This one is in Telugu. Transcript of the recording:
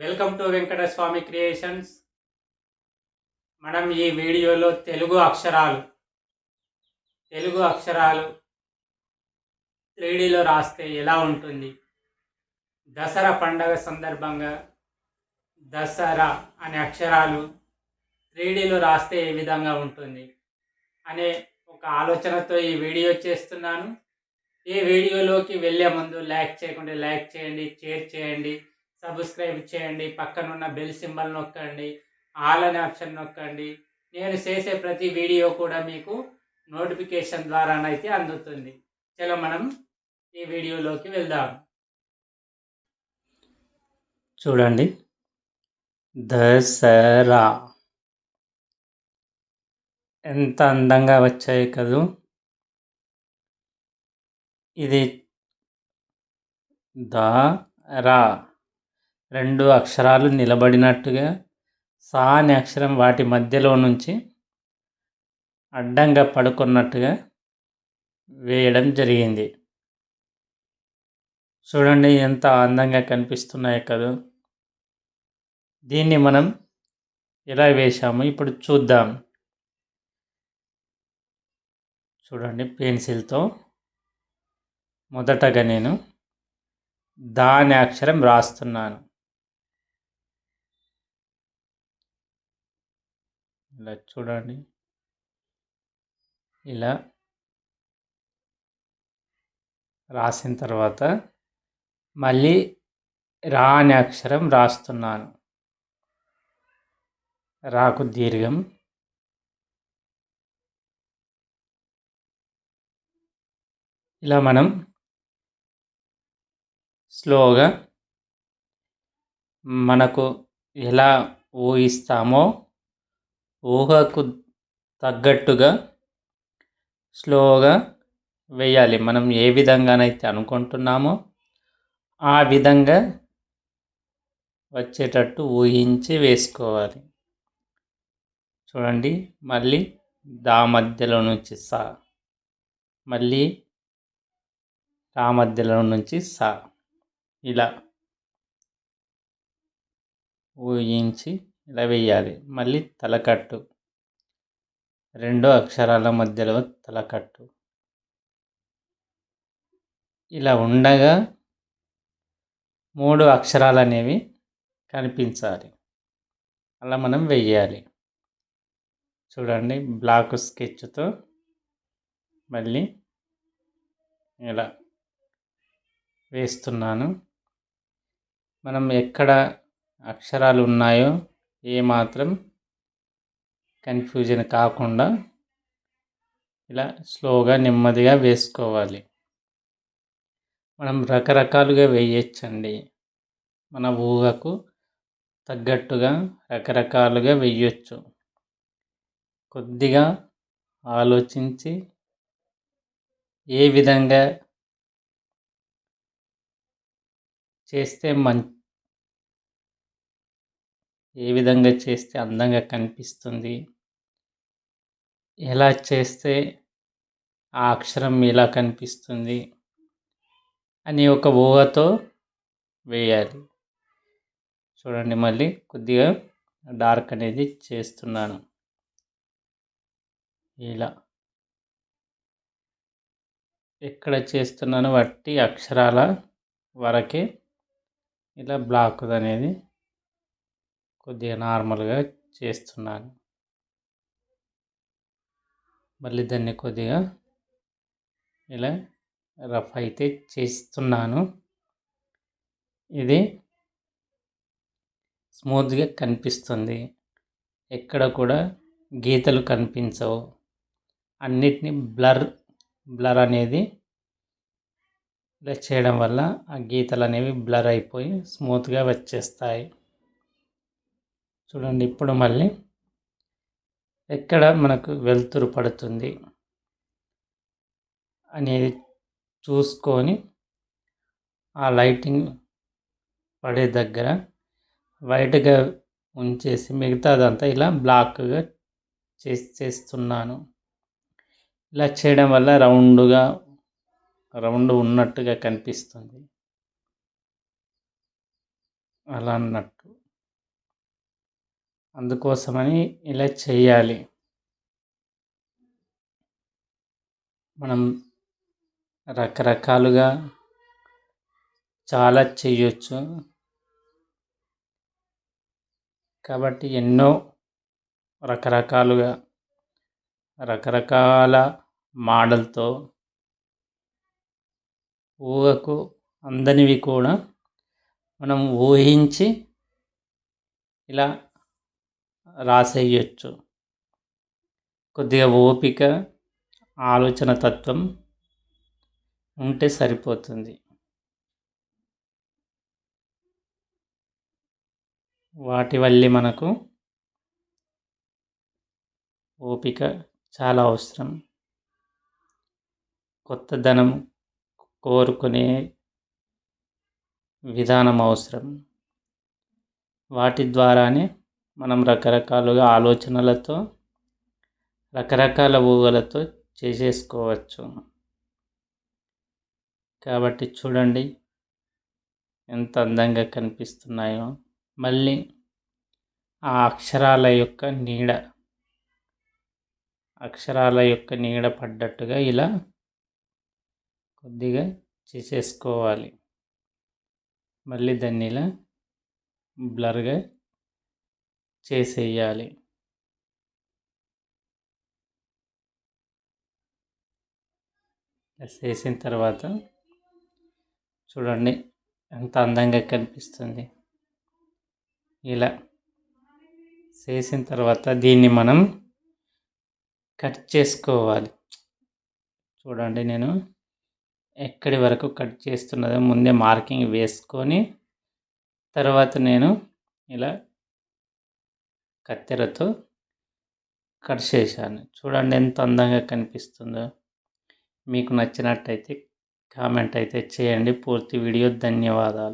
వెల్కమ్ టు వెంకటస్వామి క్రియేషన్స్ మనం ఈ వీడియోలో తెలుగు అక్షరాలు తెలుగు అక్షరాలు త్రీడీలో రాస్తే ఎలా ఉంటుంది? దసరా పండగ సందర్భంగా దసరా అనే అక్షరాలు త్రీడీలో రాస్తే ఏ విధంగా ఉంటుంది? అనే ఒక ఆలోచనతో ఈ వీడియో చేస్తున్నాను. ఈ వీడియోలోకి వెళ్ళే ముందు లైక్ చేయకుండా లైక్ చేయండి షేర్ చేయండి. సబ్స్క్రైబ్ చేయండి పక్కనున్న బెల్ సింబల్ నొక్కండి ఆల్ అనే ఆప్షన్ నొక్కండి. నేను చేసే ప్రతి వీడియో కూడా మీకు నోటిఫికేషన్ ద్వారానైతే అందుతుంది. చలో మనం ఈ వీడియోలోకి వెళ్దాం. చూడండి. దసరా. ఎంత అందంగా వచ్చాయి కదూ. ఇది ద రా. రెండు అక్షరాలు నిలబడినట్టుగా సా అనే అక్షరం వాటి మధ్యలో నుంచి అడ్డంగా పడుకున్నట్టుగా వేయడం జరిగింది. చూడండి ఎంత అందంగా కనిపిస్తున్నాయి కదా. దీన్ని మనం ఎలా వేశాము? ఇప్పుడు చూద్దాం. చూడండి పెన్సిల్తో మొదటగా నేను దాని అక్షరం రాస్తున్నాను. ఇలా చూడండి. ఇలా రాసిన తర్వాత మళ్ళీ రా అనే అక్షరం రాస్తున్నాను. రాకు దీర్ఘం. ఇలా మనం స్లోగా మనకు ఎలా ఊహిస్తామో ఊహకు తగ్గట్టుగా స్లోగా వేయాలి. మనం ఏ విధంగానైతే అనుకుంటున్నామో ఆ విధంగా వచ్చేటట్టు ఊహించి వేసుకోవాలి. చూడండి మళ్ళీ దా మధ్యలో నుంచి సా. మళ్ళీ రా మధ్యలో నుంచి సా. ఇలా ఊహించి ఇలా వేయాలి మళ్ళీ తలకట్టు. రెండు అక్షరాల మధ్యలో తలకట్టు. ఇలా ఉండగా మూడు అక్షరాలు అనేవి కనిపించాలి. అలా మనం వెయ్యాలి. చూడండి బ్లాక్ స్కెచ్తో మళ్ళీ ఇలా వేస్తున్నాను. మనం ఎక్కడ అక్షరాలు ఉన్నాయో ఏమాత్రం కన్ఫ్యూజన్ కాకుండా ఇలా స్లోగా నెమ్మదిగా వేసుకోవాలి. మనం రకరకాలుగా వేయచ్చండి. మన ఊహకు తగ్గట్టుగా రకరకాలుగా వేయొచ్చు. కొద్దిగా ఆలోచించి ఏ విధంగా చేస్తే మం ఏ విధంగా చేస్తే అందంగా కనిపిస్తుంది? ఎలా చేస్తే ఆ అక్షరం ఎలా కనిపిస్తుంది? అని ఒక ఊహతో వేయాలి. చూడండి మళ్ళీ కొద్దిగా డార్క్ అనేది చేస్తున్నాను. ఇలా. ఎక్కడ చేస్తున్నాను వట్టి అక్షరాల వరకే ఇలా బ్లాక్ అనేది కొద్దిగా నార్మల్గా చేస్తున్నాను. మళ్ళీ దాన్ని కొద్దిగా ఇలా రఫ్ అయితే చేస్తున్నాను. ఇది స్మూత్గా కనిపిస్తుంది. ఎక్కడ కూడా గీతలు కనిపించవు. అన్నిటినీ బ్లర్ బ్లర్ అనేది ఇలా చేయడం వల్ల ఆ గీతలు అనేవి బ్లర్ అయిపోయి స్మూత్గా వచ్చేస్తాయి. చూడండి ఇప్పుడు మళ్ళీ ఎక్కడ మనకు వెలుతురు పడుతుంది అనేది చూసుకొని ఆ లైటింగ్ పడే దగ్గర వైట్గా ఉంచేసి మిగతాదంతా ఇలా బ్లాక్గా చేసి చేస్తున్నాను. ఇలా చేయడం వల్ల రౌండ్గా రౌండ్ ఉన్నట్టుగా కనిపిస్తుంది. అలా అన్నట్టు. అందుకోసమని ఇలా చేయాలి. మనం రకరకాలుగా చాలా చేయొచ్చు. కాబట్టి ఎన్నో రకరకాలుగా రకరకాల మోడల్తో ఊహకు అందనివి కూడా మనం ఊహించి ఇలా రాసేయచ్చు. కొద్దిగా ఓపిక ఆలోచన తత్వం ఉంటే సరిపోతుంది. వాటి వల్లే మనకు ఓపిక చాలా అవసరం. కొత్త ధనం కోరుకునే విధానం అవసరం. వాటి ద్వారానే మనం రకరకాలుగా ఆలోచనలతో రకరకాల ఊహలతో చేసేసుకోవచ్చు. కాబట్టి చూడండి ఎంత అందంగా కనిపిస్తున్నాయో. మళ్ళీ ఆ అక్షరాల యొక్క నీడ అక్షరాల యొక్క నీడ పడ్డట్టుగా ఇలా కొద్దిగా చేసేసుకోవాలి. మళ్ళీ దాన్ని ఇలా బ్లర్గా చేసేయాలి. చేసిన తర్వాత చూడండి ఎంత అందంగా కనిపిస్తుంది. ఇలా చేసిన తర్వాత దీన్ని మనం కట్ చేసుకోవాలి. చూడండి నేను ఎక్కడి వరకు కట్ చేస్తున్నదో ముందే మార్కింగ్ వేసుకొని తర్వాత నేను ఇలా కత్తెరతో కట్ చేశాను. చూడండి ఎంత అందంగా కనిపిస్తుందో. మీకు నచ్చినట్టయితే కామెంట్ అయితే చేయండి. పూర్తి వీడియో ధన్యవాదాలు.